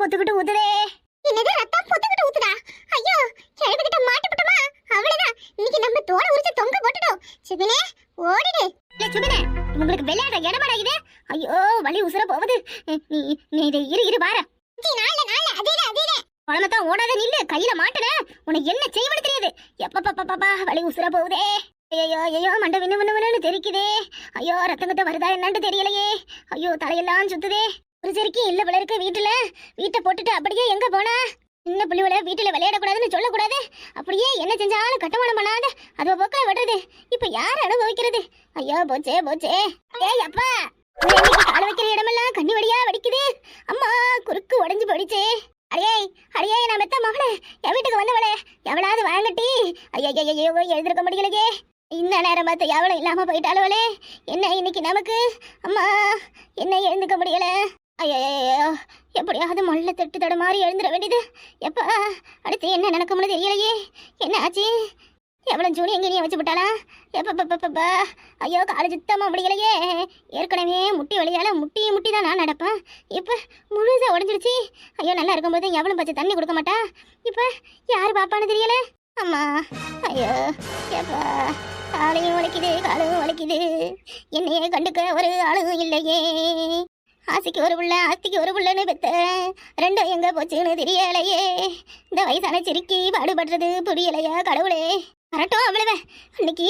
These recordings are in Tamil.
பொத்துக்கிட்டு ஊத்துதே. என்னது ரத்தம் பொத்துக்கிட்டு ஊத்துடா ஐயோ கேள்வி கிட்ட மாட்டுப்பட்டமா அவ்வளவுதான் இன்னைக்கு நம்ம தோட உரிச்சு தொங்க போட்டுட்டோம். சிவனே ஓடிடு. இல்ல சுமனே உங்களுக்கு விளையாட இடமாடா இது? ஐயோ வலி உசுர போகுது. நீ நீ இதை இரு இரு பாரு நாள்ல நாள்ல அதேல அதேல குழம்பத்தான் ஓடாத நில்லு. கையில மாட்டன. உனக்கு என்ன செய்வனு தெரியாது. எப்பப்பப்பப்பா வலி உசுர போகுதே. ஐயோ ஐயோ மண்டை விண்ணு விண்ணு விண்ணுன்னு தெரிக்குதே. ஐயோ ரத்தம் கட்ட வருதா என்னன்னு தெரியலையே. ஐயோ தலையெல்லாம் சுத்துதே. ஒரு சரிக்கு இல்ல போல இருக்கு வீட்டுல. வீட்டை போட்டுட்டு அப்படியே எங்க போனா? சின்ன பிள்ளைவள வீட்டுல விளையாடக்கூடாதுன்னு சொல்லக்கூடாது. அப்படியே என்ன செஞ்சாலும் கட்டுமானம் பண்ணாத அதுவ போக்கில விடுறது. இப்ப யார் அனுபவிக்கிறது? ஐயோ போச்சே போச்சே. ஏய் அப்பா. கால வைக்கிற இடமெல்லாம் கண்ணி வடியா வடிக்குது. அம்மா குறுக்கு உடைஞ்சு போயிடுச்சே. அடியே அடியே நான் மெத்த மகளே என் வீட்டுக்கு வந்தவளே. எவளாவது வாங்கட்டி. ஐயோ ஐயோ எழுதிருக்க முடியலையே. இந்த நேரம் பார்த்து எவளும் இல்லாம போயிட்டாளவளே என்ன இன்னைக்கு நமக்கு? அம்மா என்ன எழுந்துக்க முடியல? ஐயோ எப்படியாவது மொல்ல திட்டு தட மாதிரி எழுந்துட வேண்டியது. எப்பா அடுத்து என்ன நடக்கும்னு தெரியலையே. என்ன ஆச்சு? எவ்வளோ ஜூனி எங்கேயும் வச்சு விட்டாளா எப்பப்பப்பப்பா ஐயோ காலேஜ் சுத்தமாக முடியலையே. ஏற்கனவே முட்டி வழியால் முட்டி முட்டி தான் நான் நடப்பேன். இப்போ முழுசாக உடஞ்சிடுச்சு ஐயோ நல்லா இருக்கும்போது எவ்வளோ பச்சை தண்ணி கொடுக்க மாட்டா. இப்போ யார் பாப்பான்னு தெரியல? அம்மா. ஐயோ எப்பா. காலையும் உழைக்குது காலும் உழைக்குது என்னையே கண்டுக்க ஒரு ஆளும் இல்லையே. ஆசைக்கு ஒரு புள்ள ஆஸ்திக்கு ஒரு புள்ளன்னு பெத்த ரெண்டும் எங்க போச்சுன்னு தெரியலையே. இந்த வயசான சிரிக்கி பாடுபடுறது புரியலையா கடவுளே. வரட்டும் அவ்வளவு. அன்னைக்கு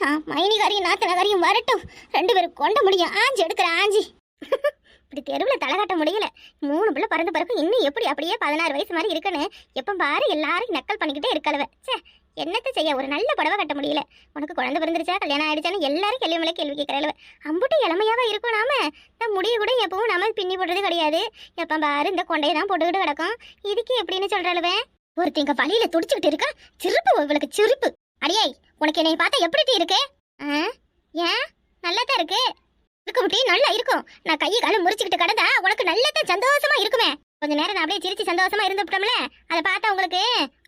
நான் மைனிகாரியும் நாத்தனகாரியும் வரட்டும். ரெண்டு பேரும் கொண்ட முடியும் ஆஞ்சி எடுக்கிற ஆஞ்சி. இப்படி தெருவில் தலை காட்ட முடியல. மூணு பிள்ளை பறந்து பிறகு இன்னும் எப்படி அப்படியே பதினாறு வயசு மாதிரி இருக்குன்னு எப்போ பாரு எல்லாரும் நக்கல் பண்ணிக்கிட்டே இருக்கலவ. ச்சே என்னத்த செய்ய? ஒரு நல்ல புடவை கட்ட முடியல. உனக்கு குழந்தை பிறந்துருச்சா? கல்யாணம் ஆயிடுச்சான்னு எல்லாரும் கேள்வி மேலே கேள்வி கேட்கறவ அம்புட்டு இளமையாவா இருக்கும் நாம. நான் முடிய கூட எப்பவும் நாம பின்னி போடுறது கிடையாது. எப்போ பாரு இந்த கொண்டையை தான் போட்டுக்கிட்டு கிடக்கும். இதுக்கு எப்படின்னு சொல்றாளுவே? ஒருத்தங்க வழியில துடிச்சுக்கிட்டு இருக்கா. சிரிப்பு இவளுக்கு சிரிப்பு. அடியே உனக்கு என்னை பார்த்தா எப்படி இருக்கு? ஆ? ஏன்? நல்லா தான் இருக்கு இருக்கும் டீ நல்லா இருக்கும். நான் கையை காலம் முறிச்சுக்கிட்டு கிடந்தா உனக்கு நல்லதான் சந்தோஷமா இருக்குமே. கொஞ்ச நேரம் நான் அப்படியே சிரிச்சு சந்தோஷமா இருந்துட்டோம்ல அதை பார்த்தா உங்களுக்கு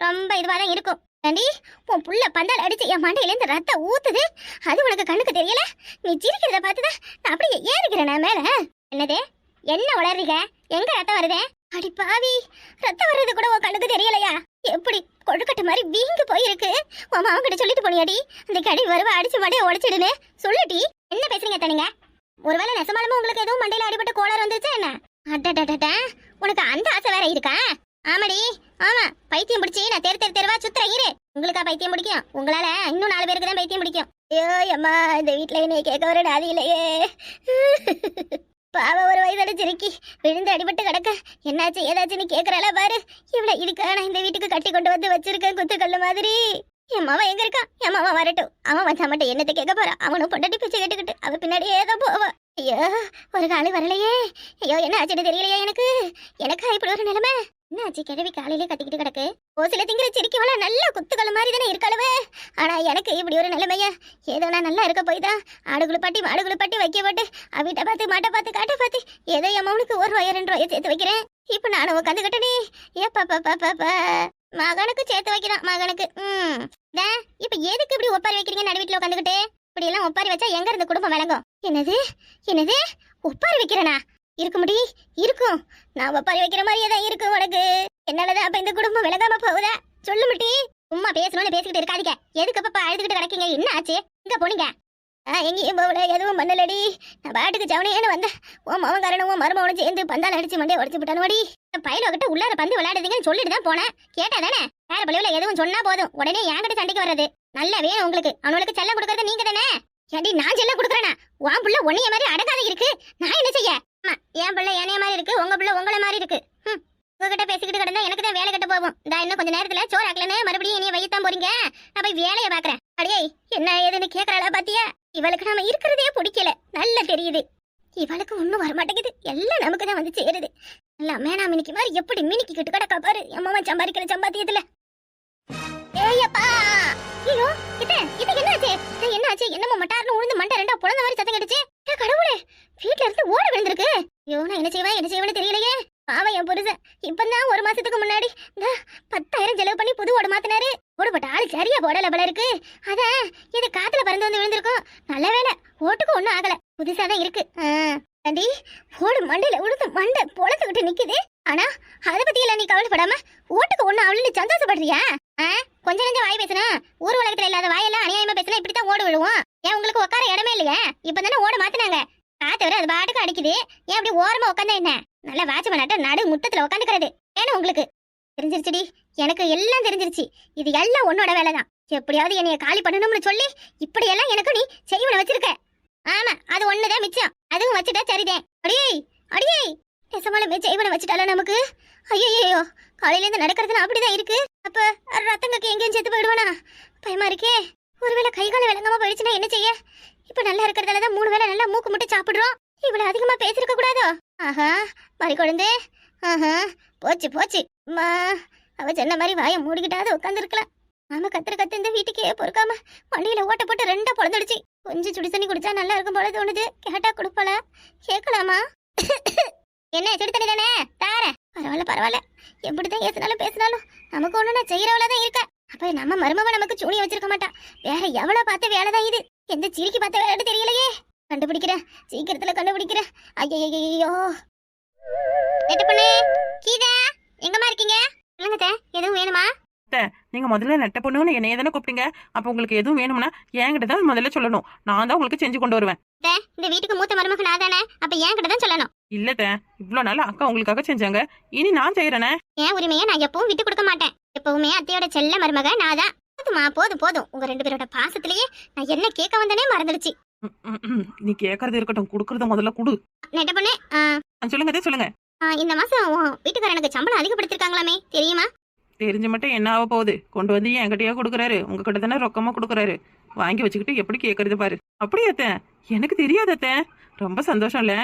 ரொம்ப இதுவாக தான் இருக்கும். ஏண்டி உன் புள்ள பந்தால் அடிச்சு என் மண்டையிலேருந்து ரத்தம் ஊத்துது. அது உனக்கு கண்ணுக்கு தெரியல? நீ சிரிக்கிறத பார்த்துதான் நான் அப்படியே ஏறிக்கிறேன் நான் மேல. என்னது? என்ன வளர்றீங்க? எங்க ரத்தம் வருதே? அடி பாவி ரத்தம் வர்றது கூட உன் கண்ணுக்கு தெரியலையா? எப்படி கொழுக்கட்டு மாதிரி வீங்கி போயிருக்கு? உன் மாவன் கிட்ட சொல்லிட்டு போனியாடி. அந்த கடி வருவ அடிச்சு மண்டையை உடைச்சிடுன்னு. சொல்லுடி என்ன பேசுறீங்க தனிங்க ஒருவேளை நெசமாலுமே உங்களுக்கு எதுவும் மண்டையில அடிபட்டு கோளாறு வந்துருச்சா என்ன? அட்டா உனக்கு அந்த ஆசை வேற இருக்கா? ஆமாடி ஆமா. பைத்தியம் பிடிச்சி நான் தெரு தெரு தெருவா சுத்துறேன் இரு. உங்களுக்கா பைத்தியம் பிடிக்கும்? உங்களால இன்னும் நாலு பேருக்கு தான் பைத்தியம் பிடிக்கும். ஐயோ அம்மா இந்த வீட்டுல என்னை கேட்க ஒரு நாதி இல்லையே. பாவ ஒரு வயதான சிரிக்கி விழுந்து அடிபட்டு கிடக்க. என்னாச்சு ஏதாச்சுன்னு கேக்குறாளா பாரு. இவ்வளவு இதுக்கா நான் இந்த வீட்டுக்கு கட்டி கொண்டு வந்து வச்சிருக்கேன் குத்துக்கல்லு மாதிரி. என் மாவன் எங்க இருக்கான்? என் மாவன் வரட்டும். அவன் வந்தா மட்டும் என்னத்தை கேட்க போறான் அவனும் பொண்டாட்டி பிச்சை கேட்டுக்கிட்டு அவன் பின்னாடியே தான் போவான் ஐயோ ஒரு காலு வரலையே. ஐயோ என்ன ஆச்சுன்னு தெரியலையே எனக்கு? எனக்கா இப்படி ஒரு நிலைமை? என்ன ஆச்சு கிழவி காலையிலே கத்திக்கிட்டு கிடக்கு. ஓசில திங்கிற சிரிக்கவள நல்லா குத்துக்கள் மாதிரி தானே இருக்காளவே. ஆனா எனக்கு இப்படி ஒரு நிலைமைய? ஏதோ நான் நல்லா இருக்க போய் தான் ஆடுகுಳು பட்டி மாடுகுಳು பட்டி வைக்கப்பட்டு அவிட்ட பார்த்து மாட்டை பார்த்து காட்டை பார்த்து ஏதோ என் மவனுக்கு ஒரு ரூபாய் ரெண்டு ரூபாய் சேர்த்து வைக்கிறேன். இப்போ நானும் உட்காந்துக்கிட்டனே ஏப்பா பாப்பா பாப்பா மகனுக்கு சேர்த்து வைக்கிறான் மகனுக்கு. ம். இப்போ இப்ப எதுக்கு இப்படி ஒப்பாரி வைக்கிறீங்க நடு வீட்டுல உட்காந்துக்கிட்டு? இப்படி எல்லாம் ஒப்பாரி வச்சா எங்க இருந்து குடும்பம் விளங்கும்? என்னது? என்னது? ஒப்பாரி வைக்கிறேனா? இருக்க முடி இருக்கும். நான் பறி வைக்கிற மாதிரியே தான் இருக்கும் உனக்கு. என்னாலதான் அப்ப இந்த குடும்பம் விலகாம போகுதா? சொல்லு முட்டி. உமா பேசணும்னு பேசிக்கிட்டு இருக்காதீங்க. எதுக்கு அப்பா அழுதுகிட்டு கிடக்கீங்க? என்ன ஆச்சு? இங்க போனீங்க. எங்கேயும் போகல எதுவும் பண்ணலடி. நான் பாட்டுக்கு ஜவுனேன்னு வந்தேன். உன் மவங்காரனும் உன் மருமவனும் சேர்ந்து பந்தால் அடிச்சு மண்டே உடச்சு விட்டானோடி பயில கிட்ட உள்ளார பந்து விளையாடுதீங்கன்னு சொல்லிட்டு தான் போனேன். கேட்டா தானே? வேற பள்ளியில எதுவும் சொன்னா போதும். உடனே என்கிட்ட சண்டைக்கு வர்றது. நல்லா வேணும் உங்களுக்கு. அவனுக்கு செல்லம் கொடுக்கறது நீங்க தானே ஏடி நான் செல்லம் கொடுக்குறேனா? உன் புள்ள உன்னைய மாதிரி அடங்காத இருக்கு. நான் என்ன செய்ய? ஆமா என் பிள்ளை என்னைய மாதிரி இருக்கு உங்க பிள்ளை உங்களை மாதிரி இருக்கு. ம் உங்ககிட்ட பேசிக்கிட்டு கிடந்தா எனக்கு தான் வேலை கட்ட போகும். நான் இன்னும் கொஞ்ச நேரத்துல சோறு ஆக்கலன்னு மறுபடியும் என்னைய வையத்தான் போறீங்க? நான் போய் வேலையை பாக்குறேன். அடியே என்ன ஏதுன்னு கேக்குறாளா பாத்தியா? இவளுக்கு நாம இருக்கிறதே பிடிக்கல. நல்லா தெரியுது. இவளுக்கு ஒண்ணும் வர மாட்டேங்குது எல்லாம் நமக்கு தான் வந்து சேருது. எல்லாம் மேனா மினிக்கு மாதிரி எப்படி மினிக்கிட்டு கிடக்கா பாரு. என் மாமா சம்பாதிக்கிற சம்பாத்தியத்துல. ஏயப்பா ஐயோ இது இது என்னாச்சு? இது என்னாச்சு? என்னமோ மட்டார்னு உழுந்து மண்டை ரெண்டா புலந்த மாதிரி சத்தம் கேட்டுச்சு. கடவுளே! வீட்ல இருந்து ஓட விழுந்திருக்கு. ஐயோ நான் என்ன செய்வேன்? என்ன செய்வேன்னு தெரியலையே. பாவம் என் புருஷன். இப்பதான் ஒரு மாசத்துக்கு முன்னாடி இந்த பத்தாயிரம் செலவு பண்ணி புது ஓட மாத்தினாரு. ஓடுபட்ட ஆளு சரியா போடல போல இருக்கு. அதான் இது காத்துல பறந்து வந்து விழுந்திருக்கும். நல்ல வேலை ஓட்டுக்கு ஒண்ணும் ஆகல. புதுசா தான் இருக்கு. ஆண்டி ஓடு மண்டையில உழுந்து மண்டை பொழந்துகிட்டு நிக்குது. ஆனா அத பத்தி எல்லாம் நீ கவலைப்படாம ஓட்டுக்கு ஒண்ணு அவளுன்னு சந்தோஷப்படுறியா? ஆ, கொஞ்ச நெஞ்சம் வாய் பேசுனா ஊர் உலகத்துல இல்லாத வாயெல்லாம் அநியாயமா பேசினா இப்படித்தான் ஓடு விழுவோம். ஏன் உங்களுக்கு உட்கார இடமே இல்லையா? இப்பதானே ஓட மாத்தினாங்க. காத்து அது பாட்டுக்கு அடிக்குது. ஏன் அப்படி ஓரமா உட்காந்தா என்ன? நல்லா வாட்ச் பண்ணாட்ட நடு முத்தத்துல உட்காந்துக்கிறது ஏன்னா உங்களுக்கு. தெரிஞ்சிருச்சுடி. எனக்கு எல்லாம் தெரிஞ்சிருச்சு. இது எல்லாம் உன்னோட வேலைதான். எப்படியாவது என்னைய காலி பண்ணணும்னு சொல்லி இப்படியெல்லாம் எனக்கு நீ செய்வன வச்சிருக்க. ஆமா அது ஒண்ணுதான் மிச்சம். அதுவும் வச்சுட்டா சரிதேன் அடியே அடியே. நெசமாலுமே செய்வனை வச்சுட்டால நமக்கு? ஐயோ காலையில இருந்து நடக்கிறதுல அப்படிதான் இருக்கு. அப்ப ரத்தங்கக்கு எங்கேயும் செத்து போயிடுவானா? பயமா இருக்கே. ஒருவேளை கை கால விளங்காம போயிடுச்சுன்னா என்ன செய்ய? இப்ப நல்லா இருக்கிறதால தான் மூணு வேளை நல்லா மூக்கு முட்டை சாப்பிடுறோம். இவ்வளவு அதிகமா பேசிருக்க கூடாதோ? ஆஹா மறி குழந்தை. ஆஹா போச்சு போச்சு. அம்மா அவ சொன்ன மாதிரி வாயை மூடிக்கிட்டாவது உட்காந்துருக்கலாம் நாம கத்துற கத்து இந்த வீட்டுக்கே பொறுக்காம வண்டியில ஓட்ட போட்டு ரெண்டா பொழந்துடுச்சு. கொஞ்சம் சுடி தண்ணி குடிச்சா நல்லா இருக்கும் போல தோணுது. கேட்டா கொடுப்பல. கேட்கலாமா? என்ன சுடி தண்ணி தானே? தாரேன் பரவாயில்ல பரவாயில்ல. எப்படிதான் ஏசினாலும் பேசினாலும் நமக்கு ஒண்ணு நான் செய்யறவளதான் இருக்க. அப்ப நம்ம மருமவ நமக்கு சூனி வச்சிருக்க மாட்டா. வேற எவ்வளவு வேலை வேலைதான் இது. எந்த சிரிக்கி பார்த்த வேலைன்னு தெரியலையே? கண்டுபிடிக்கிறேன். சீக்கிரத்துல கண்டுபிடிக்கிறேன். ஐயோ நெட்டு பண்ணு கீதா எங்கம்மா இருக்கீங்க? சொல்லுங்க அத்தை, எதுவும் வேணுமா? நீங்க முதல்ல நெட்ட பொண்ணுன்னு என்னைய தானே கூப்பிட்டீங்க. அப்ப உங்களுக்கு எதுவும் வேணும்னா என்கிட்ட தான் முதல்ல சொல்லணும். நான் தான் உங்களுக்கு செஞ்சு கொண்டு வருவேன். இந்த வீட்டுக்கு மூத்த மருமக நான் தானே? அப்ப என் கிட்ட தான் சொல்லணும். இல்லத்த இவ்வளவு நாள் அக்கா உங்களுக்காக செஞ்சாங்க. இனி நான் செய்யறேனே என் உரிமையை நான் எப்பவும் விட்டு கொடுக்க மாட்டேன். எப்பவுமே அத்தையோட செல்ல மருமக நான் தான். போதுமா? போதும் போதும். உங்க ரெண்டு பேரோட பாசத்திலேயே நான் என்ன கேட்க வந்தனே மறந்துடுச்சு. நீ கேக்குறது இருக்கட்டும். குடுக்கறத முதல்ல குடு. நெட்ட பொண்ணு சொல்லுங்க அதே சொல்லுங்க. இந்த மாசம் வீட்டுக்காரனுக்கு சம்பளம் அதிகப்படுத்திருக்காங்களாமே தெரியுமா? தெரிஞ்ச மட்டும் என்ன ஆக போகுது? கொண்டு வந்து என்கிட்டயா கொடுக்குறாரு? உங்ககிட்ட தானே ரொக்கமா கொடுக்குறாரு? வாங்கி வச்சுக்கிட்டு எப்படி கேக்குறது பாரு. அப்படியா அத்தை? எனக்கு தெரியாது அத்தை. ரொம்ப சந்தோஷம் இல்ல.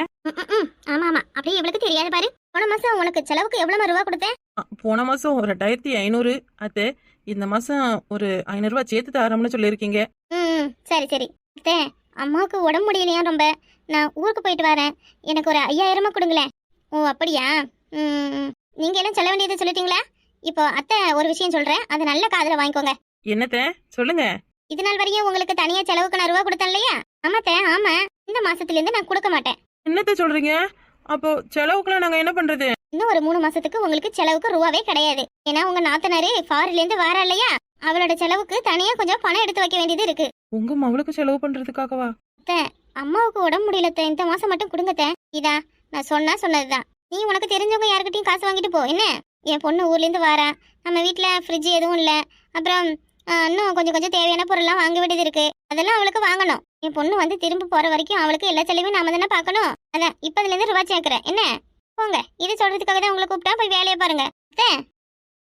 ஆமா ஆமா. அப்படியே இவளுக்கு தெரியாது பாரு. போன மாசம் உனக்கு செலவுக்கு எவ்வளவு ரூபா கொடுத்தேன்? போன மாசம் ரெண்டாயிரத்தி ஐநூறு அத்தை. இந்த மாசம் ஒரு ஐநூறு ரூபாய் சேர்த்து தரோம்னு சொல்லியிருக்கீங்க. ம் சரி சரி. அத்தை அம்மாவுக்கு உடம்பு முடியலையா ரொம்ப? நான் ஊருக்கு போயிட்டு வரேன். எனக்கு ஒரு ஐயாயிரமா கொடுங்களேன். ஓ அப்படியா? ம் ம். நீங்க எல்லாம் சொல்ல வேண்டியதை சொல்லிட்டீங்களா? இப்போ அத்தை ஒரு விஷயம் சொல்றேன். அதை நல்ல காதுல வாங்கிக்கோங்க. என்னத்த? சொல்லுங்க. இது நாள் வரையும் உங்களுக்கு தனியா செலவுக்கு நான் ரூபா கொடுத்தேன் இல்லையா? ஆமாத்த ஆமா. இந்த மாசத்துல இருந்து நான் கொடுக்க மாட்டேன். என்னத்த சொல்றீங்க? அப்போ செலவுக்குலாம் நாங்க என்ன பண்றது? இன்னும் ஒரு மூணு மாசத்துக்கு உங்களுக்கு செலவுக்கு ரூபாவே கிடையாது. ஏன்னா உங்க நாத்தனாரு ஃபாரின்ல இருந்து வாரா இல்லையா அவளோட செலவுக்கு தனியா கொஞ்சம் பணம் எடுத்து வைக்க வேண்டியது இருக்கு. உங்க மவளுக்கு செலவு பண்றதுக்காகவா? அம்மாவுக்கு உடம்பு முடியலத்த இந்த மாசம் மட்டும் கொடுங்கத்த இதா நான் சொன்னா சொன்னதுதான். நீ உனக்கு தெரிஞ்சவங்க யார்கிட்டயும் காசு வாங்கிட்டு போ. என்ன? என் பொண்ணு ஊர்ல இருந்து வாரா. நம்ம வீட்ல ஃப்ரிட்ஜ் எதுவும் இல்ல. அப்புறம் இன்னும் கொஞ்சம் கொஞ்சம் தேவையான பொருள்லாம் வாங்க வேண்டியது இருக்கு. அதெல்லாம் அவளுக்கு வாங்கணும். என் பொண்ணு வந்து திரும்ப போற வரைக்கும் அவளுக்கு எல்லா செலவையும் நாம தானே பார்க்கணும். அதான் இப்பதுல இருந்து ரூபா சேர்க்கிறேன் என்ன? போங்க. இது சொல்றதுக்காக தான் உங்களை கூப்பிட்டா போய் வேலையை பாருங்க.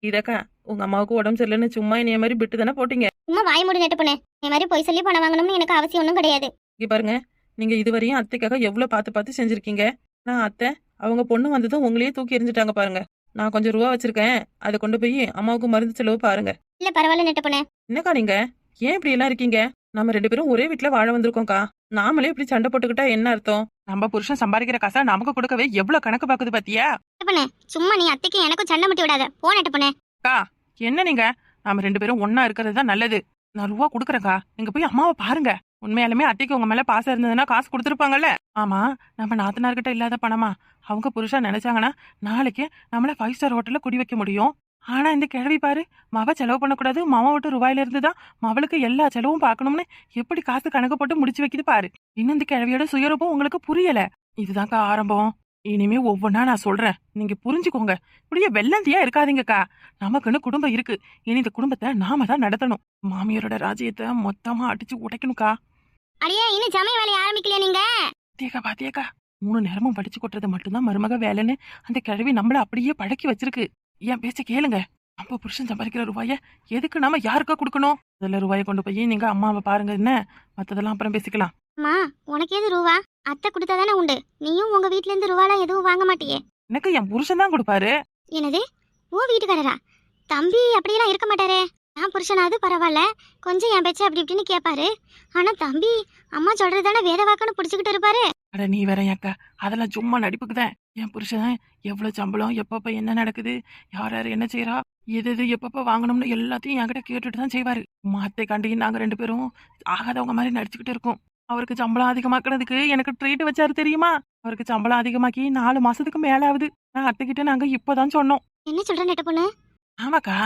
இதக்கா உங்க அம்மாவுக்கு உடம்பு சரியில்லைன்னு சும்மா என்னைய மாதிரி பிட்டு தானே போட்டீங்க. சும்மா வாய் மூடி நட்டு பொண்ணு இந்த மாதிரி பொய் சொல்லி பணம் வாங்கணும்னு எனக்கு அவசியம் ஒன்றும் கிடையாது. இங்க பாருங்க. நீங்க இதுவரையும் அத்தைக்காக எவ்வளவு பார்த்து பார்த்து செஞ்சிருக்கீங்க? நான் அத்தை அவங்க பொண்ணு வந்ததும் உங்களையே தூக்கி எறிஞ்சிட்டாங்க பாருங்க. நான் கொஞ்சம் ரூபா வச்சிருக்கேன். அதை கொண்டு போய் அம்மாவுக்கு மருந்து செலவு பாருங்க. இல்ல பரவாயில்ல நட்டு பொண்ணு என்னக்கா நீங்க? ஏன் இப்படி எல்லாம் இருக்கீங்க? நம்ம ரெண்டு பேரும் ஒரே வீட்ல வாழ வந்திருக்கோம்க்கா. நாமளே இப்படி சண்டை போட்டுக்கிட்டா என்ன அர்த்தம்? நம்ம புருஷன் சம்பாதிக்கிற காசா நமக்கு கொடுக்கவே எவ்வளவு கணக்கு பாக்குது பாத்தியா? பொண்ணு சும்மா நீ அத்தைக்கும் எனக்கும் சண்டை முட்டி விடாத. போ நட்டு பொண்ணு. என்ன நீங்க? நாம ரெண்டு பேரும் ஒண்ணா இருக்கிறது தான் நல்லது. நான் ரூபா கொடுக்குறேக்கா நீங்க போய் அம்மாவை பாருங்க. உண்மையாலுமே அத்தைக்கு உங்க மேல பாசம் இருந்ததுன்னா காசு கொடுத்துருப்பாங்கல்ல. ஆமா நம்ம நாத்தனார்கிட்ட இல்லாத பணமா? அவங்க புருஷா நினைச்சாங்கன்னா நாளைக்கு நம்மள ஃபைவ் ஸ்டார் ஹோட்டல்ல குடி வைக்க முடியும். ஆனா இந்த கிழவி பாரு மவ செலவு பண்ணக்கூடாது மவ விட்டு ரூபாயில இருந்து தான் மவளுக்கு எல்லா செலவும் பார்க்கணும்னு எப்படி காசு கணக்கு போட்டு முடிச்சு வைக்குது பாரு. இன்னும் இந்த கிழவியோட சுயரூபம் உங்களுக்கு புரியல. இதுதான்க்கா ஆரம்பம். இனிமே ஒவ்வொன்றா நான் சொல்றேன். நீங்க புரிஞ்சுக்கோங்க. இப்படியே வெள்ளந்தியா இருக்காதீங்கக்கா. நமக்குன்னு குடும்பம் இருக்கு. இனி இந்த குடும்பத்தை நாம தான் நடத்தணும். மாமியாரோட ராஜ்யத்தை மொத்தமா அடிச்சு உடைக்கணும்க்கா அடியே இன்னும் சமையல் வேலையை ஆரம்பிக்கலையா நீங்க? பாத்தியக்கா பாத்தியக்கா. மூணு நேரமும் படிச்சு கொட்டுறது மட்டும்தான் மருமக வேலைன்னு அந்த கிழவி நம்மள அப்படியே பழக்கி வச்சிருக்கு. என் பேச்ச கேளுங்க. நம்ம புருஷன் சம்பாதிக்கிற ரூபாய எதுக்கு நாம யாருக்கா கொடுக்கணும்? அதுல ரூபாயை கொண்டு போய் நீங்க அம்மாவை பாருங்க என்ன? மத்ததெல்லாம் அப்புறம் பேசிக்கலாம். அம்மா உனக்கு எது ரூவா? அத்தை கொடுத்தா தானே உண்டு. நீயும் உங்க வீட்ல இருந்து ரூபாலாம் எதுவும் வாங்க மாட்டியே. எனக்கு என் புருஷன் தான் கொடுப்பாரு. என்னது? ஓ வீட்டுக்காரரா? தம்பி அப்படியெல்லாம் இருக்க மாட்டாரே. நான் புருஷனாவது பரவாயில்ல. கொஞ்சம் என் பேச்சு அப்படி இப்படின்னு கேட்பாரு ஆனா தம்பி அம்மா சொல்றது தானே வேத வாக்குன்னு பிடிச்சிக்கிட்டு இருப்பாரு. அட நீ வேற அக்கா. அதெல்லாம் சும்மா நடிப்புக்கு தான். என் புருஷன் எவ்வளவு சம்பளம் எப்பப்ப என்ன நடக்குது யார் யார் என்ன செய்யறா எது எது எப்பப்ப வாங்கணும்னு எல்லாத்தையும் என்கிட்ட கேட்டுட்டு தான் செய்வாரு. மாத்தை காண்டி நாங்க ரெண்டு பேரும் ஆகாதவங்க மாதிரி நடிச்சுக்கிட்டு இருக்கோம். அவருக்கு சம்பளம் அதிகமாக்குறதுக்கு எனக்கு ட்ரீட் வச்சாரு தெரியுமா? அவருக்கு சம்பளம் அதிகமாக்கி நாலு மாசத்துக்கு மேல ஆகுது நான் அத்தைக்கிட்ட நாங்க இப்பதான் சொன்னோம். என்ன நெட்ட பொண்ணு? ஆமாக்கா.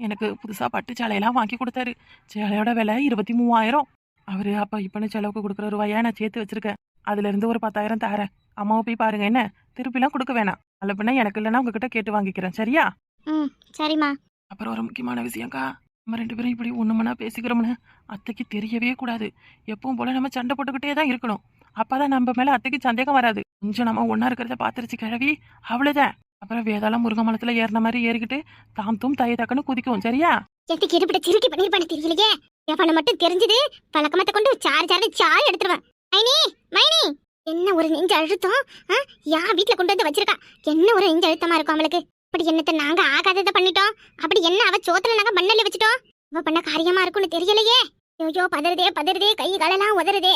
எனக்கு புதுசா பட்டு சேலையெல்லாம் வாங்கி கொடுத்தாரு. சேலையோட விலை இருபத்தி மூவாயிரம். அவரு அப்ப இப்பன்னு செலவுக்கு கொடுக்குற ரூபாயா நான் சேர்த்து வச்சிருக்கேன். அதுல இருந்து ஒரு பத்தாயிரம் தரேன். அம்மாவை போய் பாருங்க என்ன? திருப்பிலாம் கொடுக்க வேணாம். அல்ல பின்ன எனக்கு இல்லைன்னா உங்ககிட்ட கேட்டு வாங்கிக்கிறேன். சரியா? ம் சரிம்மா. அப்புறம் ஒரு முக்கியமான விஷயம்க்கா நம்ம ரெண்டு பேரும் இப்படி ஒண்ணுமனா பேசிக்கிறோம்னு அத்தைக்கு தெரியவே கூடாது. எப்பவும் போல நம்ம சண்டை போட்டுக்கிட்டே தான் இருக்கணும். அப்பதான் நம்ம மேல அத்தைக்கு சந்தேகம் வராது. கொஞ்சம் நம்ம ஒண்ணா இருக்கிறத பாத்துருச்சு கிழவி. அவ்வளவுதான். அப்புறம் வேதாளம் முருங்கமலத்துல ஏறின மாதிரி ஏறிக்கிட்டு தாம் தூம் தைய தக்கன்னு குதிக்கும் சரியா? எதுக்கு இருப்பிட்ட சிறுக்கி பண்ணிருப்பானு தெரியலையே எவனை மட்டும் தெரிஞ்சது. பழக்கமத்தை கொண்டு சாறு சாறு சாறு எடுத்துருவேன். மைனி மைனி. என்ன ஒரு நெஞ்ச அழுத்தம்? யா யார் கொண்டு வந்து வச்சிருக்கா? என்ன ஒரு நெஞ்ச அழுத்தமா இருக்கும் அவளுக்கு? அப்படி என்னத்த நாங்க ஆகாததை பண்ணிட்டோம்? அப்படி என்ன அவ சோத்துல நாங்க மண்ணல்ல வச்சுட்டோம்? அவ பண்ண காரியமா இருக்கும்னு தெரியலையே. ஐயோ பதறுதே பதறுதே கை காலெல்லாம் உதறுதே.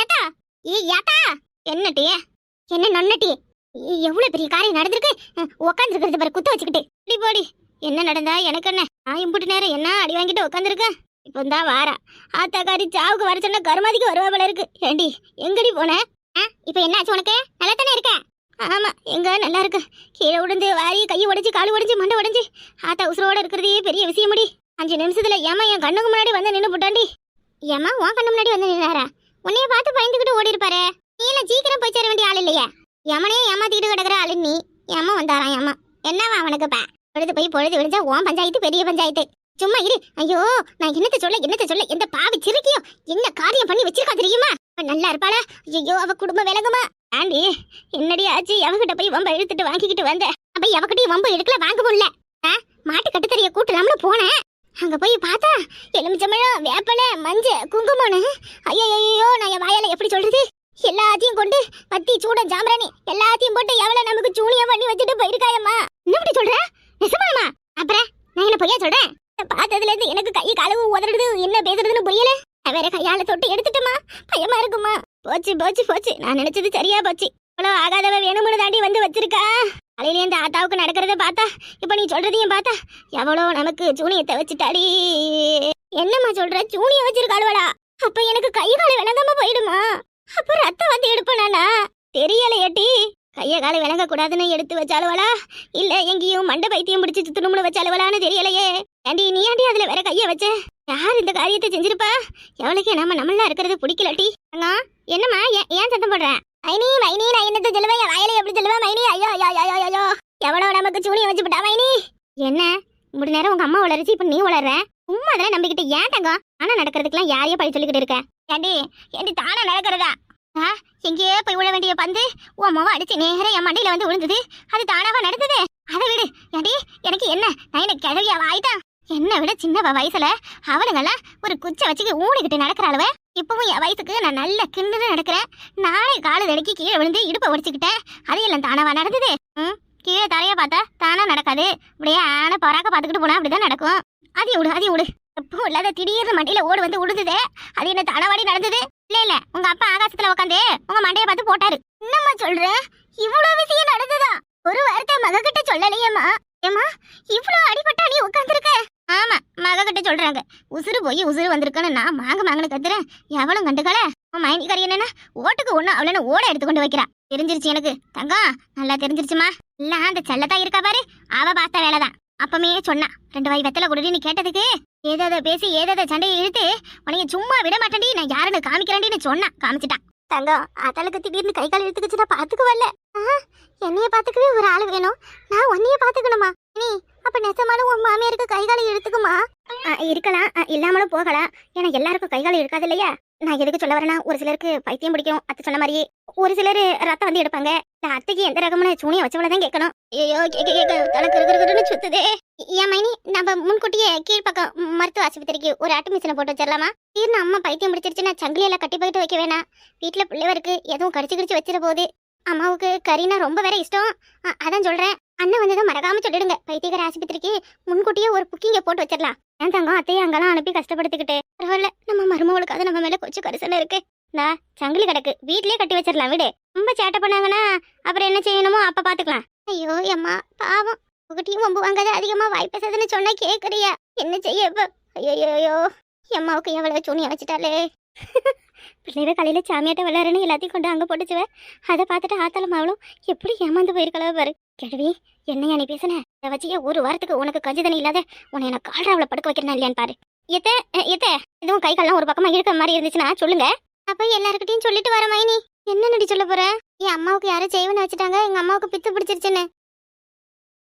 ஏத்தா ஏ ஏத்தா. என்னட்டி? என்ன நொன்னட்டி எவ்வளவு பெரிய காரியம் நடந்திருக்கு? உட்காந்துருக்கிறது பாரு குத்த வச்சுக்கிட்டு. இப்படி போடி. என்ன நடந்தா எனக்கு என்ன? நான் இம்புட்டு நேரம் என்ன? அடி வாங்கிட்டு உட்காந்துருக்கேன் இப்போ தான் வாரா. ஆத்தாக்காரி சாவுக்கு வர சொன்ன கருமாதிக்கு வருவா போல இருக்கு. ஏண்டி எங்கடி போன? ஆ இப்போ என்னாச்சு உனக்கு? நல்லா தானே இருக்க? ஆமா எங்க? நல்லா இருக்கு. கீழே விழுந்து வாரி கை உடைஞ்சு கால் உடைஞ்சு மண்டை உடைஞ்சு. ஆத்தா உசுரோட இருக்கிறதே பெரிய விஷயம் முடி அஞ்சு நிமிஷத்துல ஏமா என் கண்ணுக்கு முன்னாடி வந்து நின்று போட்டாண்டி. ஏமா உன் கண்ணு முன்னாடி வந்து நின்னாரா? உன்னைய பார்த்து பயந்துக்கிட்டு ஓடி இருப்பாரு நீ சீக்கிரம் போய் சேர வேண்டிய ஆள் இல்லையா? எமனே ஏமாத்திக்கிட்டு கிடக்குற ஆளு நீ? ஏமா வந்தாராம் ஏமா என்னவா அவனுக்கு பா? பொழுது போய் பொழுது விடிஞ்சா ஓன் பஞ்சாயத்து பெரிய பஞ்சாயத்து. சும்மா இரு. ஐயோ நான் என்னத்த சொல்ல என்னத்த சொல்ல எந்த பாவி சிறுக்கியோ? என்ன காரியம் பண்ணி வச்சிருக்கா தெரியுமா? நல்லா இருப்பாளா? ஐயோ அவ குடும்பம் விலகுமா? ஆண்டி என்னடி ஆச்சு? அவகிட்ட போய் வம்ப இழுத்துட்டு வாங்கிக்கிட்டு வந்த. அப்ப எவகிட்டயும் வம்பு எடுக்கல வாங்க முடியல. மாட்டு கட்டுத்தறிய கூட்டலாம்னு போனேன். அங்க போய் பார்த்தா எலுமிச்சம்பழம் வேப்பலை மஞ்ச குங்குமம்னு. ஐயோ ஐயோ நான் என் வாயால எப்படி சொல்றது? எல்லாத்தையும் கொண்டு பத்தி சூட ஜாம்பராணி எல்லாத்தையும் போட்டு எவ்வளவு நமக்கு சூனியம் பண்ணி வச்சுட்டு போயிருக்காயம்மா. என்ன இப்படி சொல்ற? நிசமாமா அப்புறம் நான் என்ன பொய்யா சொல்றேன்? பார்த்ததுல இருந்து எனக்கு கை கழுவு உதறது என்ன பேசுறதுன்னு புரியல. வேற கையால தொட்டு எடுத்துட்டோமா பயமா இருக்குமா? போச்சு போச்சு போச்சு. நான் நினைச்சது சரியா போச்சு. இவ்வளவு ஆகாதவ வேணும்னு தாண்டி வந்து வச்சிருக்கா? காலையில இந்த ஆத்தாவுக்கு நடக்கிறத பார்த்தா இப்ப நீ சொல்றதையும் பார்த்தா எவ்வளோ நமக்கு சூனியத்தை வச்சுட்டாடி. என்னம்மா சொல்ற? சூனிய வச்சிருக்காளுவடா. அப்ப எனக்கு கை கால விளங்காம போயிடுமா? அப்ப ரத்தம் வந்து எடுப்பனானா தெரியலையேட்டி கைய கால விளங்க கூடாதுன்னு எடுத்து வச்சாலுவலா இல்ல எங்கேயும் மண்டை பைத்தியம் பிடிச்சு சுத்தணும்னு வச்சாலுவலான்னு தெரியலையே. ஏண்டி நீ ஏண்டி அதுல வேற கைய வச்ச? யார் இந்த காரியத்தை செஞ்சிருப்பா? எவளுக்கு நம்ம நம்மளா இருக்கிறது பிடிக்கலட்டி அண்ணா என்னம்மா ஏன் ஏன் சத்தம் போடுற? ஐனி மைனி நான் என்னத்த சொல்லுவேன்? என் வாயில எப்படி சொல்லுவேன் மைனி? ஐயோ ஐயோ ஐயோ ஐயோ எவ்வளோ நமக்கு சூனியம் வச்சு விட்டா மைனி? என்ன? இப்படி நேரம் உங்க அம்மா வளர்ச்சி இப்ப நீ வளர்ற? உம்மா அதெல்லாம் நம்பிக்கிட்டு ஏன் தங்கம்? ஆனா நடக்கிறதுக்கெல்லாம் யாரையே பழி சொல்லிக்கிட்டு இருக்க. ஏண்டி ஏண்டி தானா நடக்கிறதா? ஆ எங்கேயே போய் விழ வேண்டிய பந்து உன் அம்மாவை அடிச்சு நேரே என் மண்டையில வந்து விழுந்தது அது தானாவா நடந்தது? அதை விடு. ஏண்டி எனக்கு என்ன? நான் எனக்கு கிழவியா ஆயிட்டான் என்னை விட சின்னவ வயசுல அவளுங்கெல்லாம் ஒரு குச்சை வச்சுக்க ஊனிக்கிட்டு நடக்கிறாளுவ. இப்பவும் என் வயசுக்கு நான் நல்ல கிண்டுன்னு நடக்கிறேன். நானே காலு தடுக்கி கீழே விழுந்து இடுப்பை உடைச்சுக்கிட்டேன் அது எல்லாம் தானவா நடந்தது? ம் கீழே தரைய பார்த்தா தானா நடக்காது. இப்படியே ஆன பராக்க பார்த்துக்கிட்டு போனா அப்படிதான் நடக்கும். அது விடு அது விடு. எப்பவும் இல்லாத திடீர்னு மண்டியில ஓடு வந்து விழுந்தது அது என்ன தானவாடி நடந்தது? இல்ல இல்ல. உங்க அப்பா ஆகாசத்துல உட்காந்து உங்க மண்டையை பார்த்து போட்டாரு. என்னம்மா சொல்ற? இவ்வளவு விஷயம் நடந்ததா? ஒரு வார்த்தை மகக்கிட்ட சொல்லலையேம்மா. ஏம்மா இவ்வளவு அடிபட்டா நீ உட்காந்துருக்க ஆமா மகக்கிட்ட சொல்றாங்க. உசுறு போய் உசுறு வந்திருக்கன்னு நான் மாங்க மாங்கன்னு கத்துறேன். எவளும் கண்டுக்கல. உன் மைனி கறி என்னன்னா ஓட்டுக்கு ஒண்ணு அவளன்னு ஓட எடுத்து கொண்டு வைக்கிறா. தெரிஞ்சிருச்சு எனக்கு. தங்கம் நல்லா தெரிஞ்சிருச்சுமா? இல்ல அந்த செல்லத்தா இருக்கா பாரு. அவ பார்த்த வேலைதான். அப்பமே சொன்னா ரெண்டு வாய் வெத்தலை கொடுன்னு கேட்டதுக்கு. ஏதோ பேசி ஏதோ சண்டையை இழுத்து உனைய சும்மா விட மாட்டேன்டி நான் யாருன்னு காமிக்கிறேன்டின்னு சொன்னா காமிச்சிட்டான் தங்கம் அதளுக்கு திடீர்னு கை கால் இழுத்துக்கிச்சுன்னா பாத்துக்குவல்ல. என்னைய பாத்துக்கவே ஒரு ஆள் வேணும். நான் உன்னைய பாத்துக்கணுமா? நீ அப்ப நெசமாலும் உன் மாமியாருக்கு கை காலை இருக்கலாம். இல்லாமலும் போகலாம் ஏன்னா எல்லாருக்கும் கை கால் இருக்காது இல்லையா? நான் எதுக்கு சொல்ல வரேன்னா ஒரு சிலருக்கு பைத்தியம் பிடிக்கும். அத்தை சொன்ன மாதிரியே ஒரு சிலர் ரத்தம் வந்து எடுப்பாங்க. இந்த அத்தைக்கு எந்த ரகமான சூனியை வச்சவளதான் கேட்கணும். ஐயோ கேட்க கேட்க தனக்கு சுத்துதே. ஏன் மைனி நம்ம முன்கூட்டியே கீழ்ப்பக்கம் மருத்துவ ஆஸ்பத்திரிக்கு ஒரு அட்டு மிஷினை போட்டு வச்சிடலாமா? தீர்னு அம்மா பைத்தியம் பிடிச்சிருச்சுன்னா சங்கிலியெல்லாம் கட்டி போயிட்டு வைக்க வேணாம். வீட்டில் பிள்ளைவருக்கு எதுவும் கடிச்சு கடிச்சு வச்சிட போகுது. அம்மாவுக்கு கறினா ரொம்ப வேற இஷ்டம். அதான் சொல்றேன். அண்ணன் வந்ததும் மறக்காம சொல்லிடுங்க. பைத்தியகர் ஆஸ்பத்திரிக்கு முன்கூட்டியே ஒரு புக்கிங்க போட்டு வச்சிடலாம். ஏன் தங்கம் அத்தையும் அங்கெல்லாம் அனுப்பி கஷ்டப்படுத்திக்கிட்டு? பரவாயில்ல நம்ம மருமகளுக்கு அது நம்ம மேல கொஞ்சம் கரிசல இருக்கு. இந்தா சங்கிலி கிடக்கு. வீட்லயே கட்டி வச்சிடலாம் விடு. ரொம்ப சேட்டை பண்ணாங்கன்னா அப்புறம் என்ன செய்யணுமோ அப்ப பாத்துக்கலாம். ஐயோ அம்மா பாவம். உங்ககிட்டயும் வம்பு வாங்காத அதிகமா வாய் பேசாதுன்னு சொன்னா கேக்குறியா? என்ன செய்ய இப்ப ஐயோ அம்மாவுக்கு எவ்வளவு சூனியா வச்சுட்டாலே பிள்ளைவே காலையில சாமியாட்ட விளையாடுன்னு எல்லாத்தையும் கொண்டு அங்க போட்டுச்சுவ. அதை பார்த்துட்டு ஆத்தாளம் அவளும் எப்படி ஏமாந்து போயிருக்கலவ பாரு. கேள்வி என்னையா நீ பேசுன? இதை வச்சியே ஒரு வாரத்துக்கு உனக்கு கஞ்சி தண்ணி இல்லாத உன்னை எனக்கு கால்ராவில் படுக்க வைக்கிறேன் இல்லையான்னு பாரு. எத்த அஹ், எத்த இதுவும் கை கால்லாம் ஒரு பக்கமாக இருக்கிற மாதிரி இருந்துச்சுன்னா சொல்லுங்க. அப்போ எல்லாருக்கிட்டையும் சொல்லிட்டு வர மைனி. என்ன நடி சொல்ல போற? என் அம்மாவுக்கு யாரும் செய்வன வச்சுட்டாங்க எங்க அம்மாவுக்கு பித்து பிடிச்சிருச்சுன்னு.